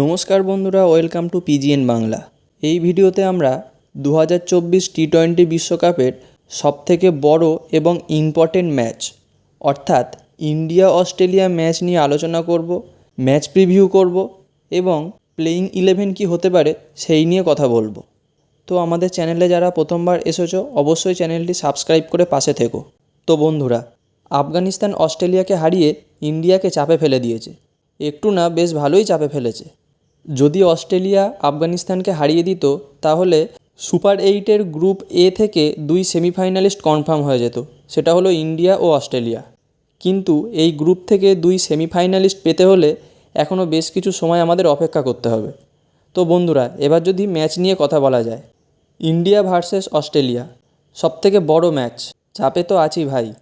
নমস্কার বন্ধুরা, welcome to পিজিএন Bangla. এই ভিডিওতে আমরা দু হাজার চব্বিশ টি টোয়েন্টি বিশ্বকাপের সবথেকে বড় এবং ইম্পর্টেন্ট ম্যাচ অর্থাৎ ইন্ডিয়া অস্ট্রেলিয়া ম্যাচ নিয়ে আলোচনা করব ম্যাচ প্রিভিউ করব এবং প্লেয়িং ইলেভেন কী হতে পারে সেই নিয়ে কথা বলব। তো আমাদের চ্যানেলে যারা প্রথমবার এসেছ, অবশ্যই চ্যানেলটি সাবস্ক্রাইব করে পাশে থেকো। তো বন্ধুরা আফগানিস্তান অস্ট্রেলিয়াকে হারিয়ে ইন্ডিয়াকে চাপে ফেলে দিয়েছে। একটু না, বেশ ভালোই চাপে ফেলেছে। যদি অস্ট্রেলিয়া আফগানিস্তানকে হারিয়ে দিত, তাহলে সুপার এইটের গ্রুপ এ থেকে দুই সেমিফাইনালিস্ট কনফার্ম হয়ে যেত। সেটা হলো ইন্ডিয়া ও অস্ট্রেলিয়া। কিন্তু এই গ্রুপ থেকে দুই সেমিফাইনালিস্ট পেতে হলে এখনও বেশ কিছু সময় আমাদের অপেক্ষা করতে হবে। তো বন্ধুরা, এবার যদি ম্যাচ নিয়ে কথা বলা যায়। ইন্ডিয়া ভার্সেস অস্ট্রেলিয়া, সবথেকে বড় ম্যাচ। চাপে তো আছি ভাই।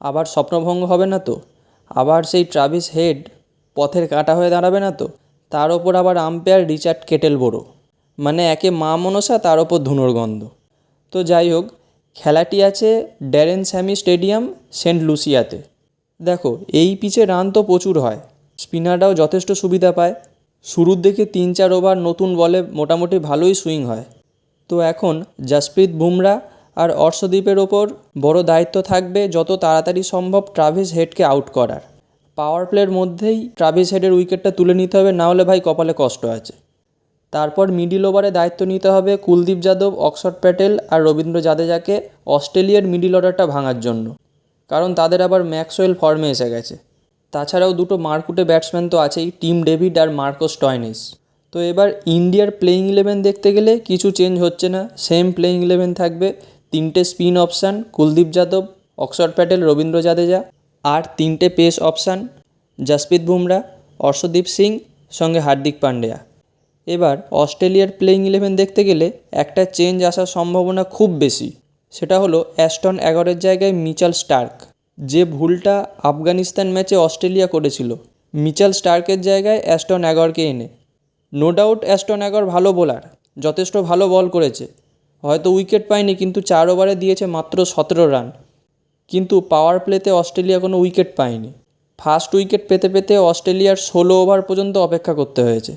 আবার স্বপ্নভঙ্গ হবে না তো? আবার সেই ট্রাভিস হেড পথের কাঁটা হয়ে দাঁড়াবে না তো? তার ওপর আবার আম্পায়ার রিচার্ড কেটেল বড়ো মানে একে মা মনসা, তার ওপর ধুনোর গন্ধ তো যাই হোক, খেলাটি আছে ড্যারেন স্যামি স্টেডিয়াম, সেন্ট লুসিয়াতে। দেখো, এই পিচে রান তো প্রচুর হয়। স্পিনাররাও যথেষ্ট সুবিধা পায়। শুরুর দিকে তিন চার ওভার নতুন বলে মোটামুটি ভালোই সুইং হয়। তো এখন জাসপ্রীত বুমরা আর অর্শদীপের ওপর বড় দায়িত্ব থাকবে যত তাড়াতাড়ি সম্ভব ট্রাভিস হেডকে আউট করার। পাওয়ার প্লের মধ্যেই ট্রাভিস হেডের উইকেটটা তুলে নিতে হবে, না হলে ভাই কপালে কষ্ট আছে। তারপর মিডিল ওভারে দায়িত্ব নিতে হবে কুলদীপ যাদব অক্সফর্ড প্যাটেল আর রবীন্দ্র জাদেজাকে অস্ট্রেলিয়ার মিডিল অর্ডারটা ভাঙার জন্য। কারণ তাদের আবার ম্যাক্সওয়েল ফর্মে এসে গেছে। তাছাড়াও দুটো মারকুটে ব্যাটসম্যান তো আছেই, টিম ডেভিড আর মার্কোস টয়নিস। তো এবার ইন্ডিয়ার প্লেয়িং ইলেভেন দেখতে গেলে কিছু চেঞ্জ হচ্ছে না সেম প্লেয়িং ইলেভেন থাকবে। তিনটে স্পিন অপশান কুলদীপ যাদব অক্সফর্ড প্যাটেল, রবীন্দ্র জাদেজা। আর তিনটে পেস অপশান, জসপ্রীত বুমরা, অর্শদীপ সিং, সঙ্গে হার্দিক পান্ডিয়া। এবার অস্ট্রেলিয়ার প্লেয়িং ইলেভেন দেখতে গেলে একটা চেঞ্জ আসার সম্ভাবনা খুব বেশি। সেটা হলো অ্যাস্টন এগারোর জায়গায় মিচাল স্টার্ক। যে ভুলটা আফগানিস্তান ম্যাচে অস্ট্রেলিয়া করেছিল, মিচাল স্টার্কের জায়গায় অ্যাস্টন এগারকে এনে। নো ডাউট অ্যাস্টন এগার ভালো বোলার, যথেষ্ট ভালো বল করেছে। হয়তো উইকেট পায়নি, কিন্তু চার ওভারে দিয়েছে মাত্র সতেরো রান। কিন্তু পাওয়ার প্লেতে অস্ট্রেলিয়া কোনো উইকেট পায়নি। ফার্স্ট উইকেট পেতে পেতে অস্ট্রেলিয়ার ষোলো ওভার পর্যন্ত অপেক্ষা করতে হয়েছে।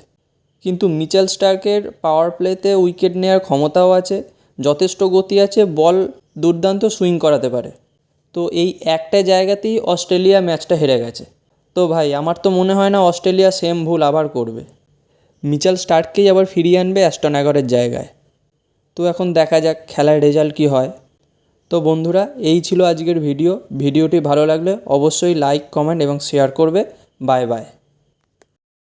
কিন্তু মিচেল স্টার্কের পাওয়ার প্লেতে উইকেট নেওয়ার ক্ষমতাও আছে, যথেষ্ট গতি আছে, বল দুর্দান্ত সুইং করাতে পারে। তো এই একটা জায়গাতেই অস্ট্রেলিয়া ম্যাচটা হেরে গেছে। তো ভাই, আমার তো মনে হয় না অস্ট্রেলিয়া সেম ভুল আবার করবে। মিচেল স্টার্ককেই আবার ফিরিয়ে আনবে অ্যাস্টন এগারের জায়গায়। তো এখন দেখা যাক খেলার রেজাল্ট কী হয়। তো বন্ধুরা, এই ছিল আজকের ভিডিও। ভিডিওটি ভালো লাগলে অবশ্যই লাইক কমেন্ট এবং শেয়ার করবে। Bye bye